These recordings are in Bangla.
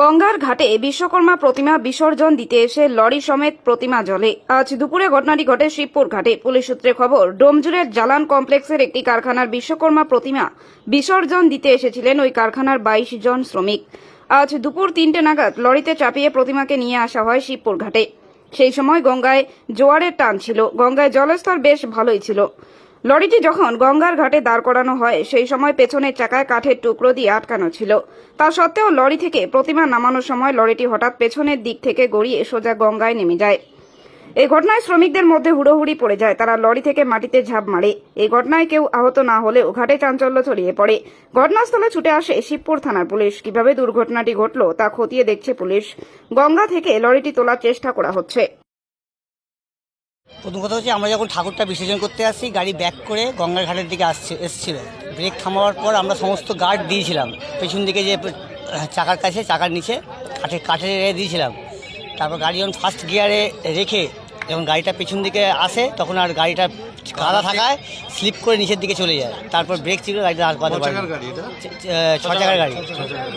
গঙ্গার ঘাটে বিশ্বকর্মা প্রতিমা বিসর্জন দিতে এসে লরি সমেত প্রতিমা জলে আজ দুপুরে ঘটনাটি ঘটে শিবপুর ঘাটে। পুলিশ সূত্রে খবর ডোমজুরের জালান কমপ্লেক্সের একটি কারখানার বিশ্বকর্মা প্রতিমা বিসর্জন দিতে এসেছিলেন ওই কারখানার বাইশ জন শ্রমিক। আজ দুপুর তিনটে নাগাদ লরিতে চাপিয়ে প্রতিমাকে নিয়ে আসা হয় শিবপুর ঘাটে। সেই সময় গঙ্গায় জোয়ারের টান ছিল। গঙ্গায় জলস্তর বেশ ভালোই ছিল। লরিটি যখন গঙ্গার ঘাটে দাঁড় করানো হয়, সেই সময় পেছনের চাকায় কাঠের টুকরো দিয়ে আটকানো ছিল। তা সত্ত্বেও লরি থেকে প্রতিমা নামানোর সময় লরিটি হঠাৎ পেছনের দিক থেকে গড়িয়ে সোজা গঙ্গায় নেমে যায়। এই ঘটনায় শ্রমিকদের মধ্যে হুড়োহুড়ি পড়ে যায়। তারা লরি থেকে মাটিতে ঝাঁপ মারে। এই ঘটনায় কেউ আহত না হলেও ঘাটে চাঞ্চল্য ছড়িয়ে পড়ে। ঘটনাস্থলে ছুটে আসে শিবপুর থানার পুলিশ। কীভাবে দুর্ঘটনাটি ঘটল তা খতিয়ে দেখছে পুলিশ। গঙ্গা থেকে লরিটি তোলার চেষ্টা করা হচ্ছে। প্রথম কথা হচ্ছে আমরা যখন ঠাকুরটা বিসর্জন করতে আসছি গাড়ি ব্যাক করে গঙ্গার ঘাটের দিকে আসছে এসছিল। ব্রেক থামাবার পর আমরা সমস্ত গার্ড দিয়েছিলাম। পেছন দিকে যে চাকার কাছে চাকার নিচে কাঠে কাঠে রেখে দিয়েছিলাম। তারপর গাড়ি যখন ফার্স্ট গিয়ারে রেখে যখন গাড়িটা পেছন দিকে আসে তখন আর গাড়িটা কাদা থাকায় স্লিপ করে নিচের দিকে চলে যায়। তারপর ব্রেক ছিল গাড়িটা আর কথা ক চাকার গাড়ি ছ চাকার গাড়ি।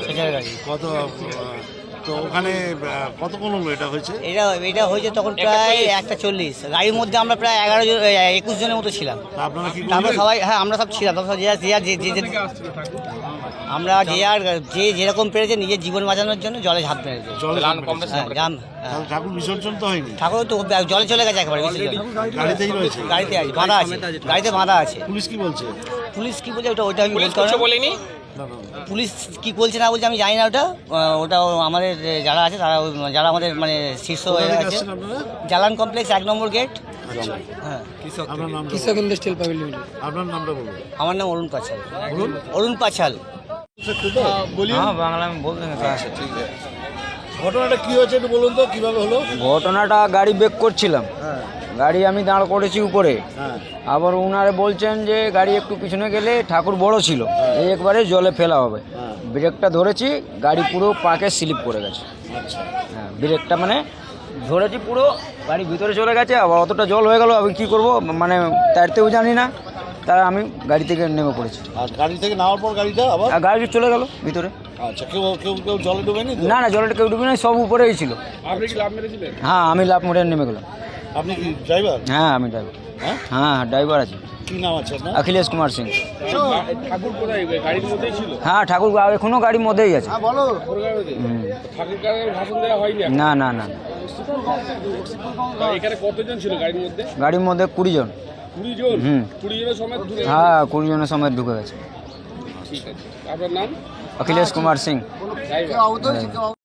ছ চাকার গাড়ি। কত তো ওখানে কতক্ষণ হলো এটা হয়েছে? এটা এটা হয়েছে তখন প্রায় একটা চল্লিশ। গাড়ির মধ্যে আমরা প্রায় এগারো জন একুশ জনের মতো ছিলাম। তা আপনারা কি তারপর সবাই হ্যাঁ আমরা সব ছিলাম। যে যে যে আমরা যে আর যে যেরকম পেরেছে নিজের জীবন বাঁচানোর জন্য জলে ঝাঁপ মেরেছে। জলে হ্যাঁ হ্যাঁ। ঠাকুর বিসর্জন তো হয়নি? ঠাকুর তো জলে চলে গেছে একেবারে বিসর্জন। গাড়িতেই রয়েছে? গাড়িতে আছে বাঁধা আছে। গাড়িতে বাঁধা আছে। পুলিশ কি বলছে? পুলিশ কি বলছে ওটা ওটা আমি বলতে পারব। বলেনি। পুলিশ কি বলছে না বলছে আমি জানি না ওটা। ওটা আমাদের যারা আছে তারা যারা আমাদের মানে শীর্ষ আছে জালান কমপ্লেক্স এক নম্বর গেট। আচ্ছা। হ্যাঁ। কৃষক ইন্ডাস্ট্রিয়াল প্রাইভেট লিমিটেড আপনার নামটা বলুন। আমার নাম অরুণ পাছাল। অরুণ? পাছাল। হ্যাঁ বাংলা আমি বলতে ঘটনাটা কি হয়েছে একটু বলুন তো কীভাবে হলো? ঘটনাটা গাড়ি বেক করছিলাম। হ্যাঁ। গাড়ি আমি দাঁড় করেছি উপরে। হ্যাঁ। আবার ওনারে বলছেন যে গাড়ি একটু পিছনে গেলে ঠাকুর বড় ছিল এই একবারে জলে ফেলা হবে। হ্যাঁ। ব্রেকটা ধরেছি গাড়ি পুরো পাকে স্লিপ করে গেছে। আচ্ছা। হ্যাঁ ব্রেকটা মানে ধরেছি পুরো গাড়ি ভিতরে চলে গেছে আবার অতটা জল হয়ে গেল আমি কী করব মানে তাইতেও জানি না তারা আমি গাড়ি থেকে নেমে পড়েছি। আর গাড়ি থেকে নামার পর গাড়িটা আবার? গাড়ি চলে গেল ভিতরে। আচ্ছা কেউ কেউ কেউ জলে ডুবেনি না? না জলটা কেউ ডুবি না সব উপরেই ছিল। আপনি কি লাভ মেরেছিলেন? হ্যাঁ আমি লাভ মোড়ে নেমে গেলাম। আপনি কি ড্রাইভার হ্যাঁ আমি ড্রাইভার হ্যাঁ? হ্যাঁ ড্রাইভার আছি। কি নাম আছে আপনার? অখিলেশ কুমার সিং। ঠাকুর কোথায়? গাড়ির মধ্যেই ছিল? হ্যাঁ ঠাকুর এখনও গাড়ির মধ্যেই আছে। বলো। ঠাকুর ভাষণ দেওয়া হয়নি না না না। এখানে কতজন ছিল গাড়ির মধ্যে? গাড়ির মধ্যে কুড়ি জন। কুড়ি জন? হুম। কুড়ি জনের সময় হ্যাঁ কুড়ি জনের সময় ঢুকে গেছে। ঠিক আছে। আপনার নাম? অখিলেশ কুমার সিং। ড্রাইভার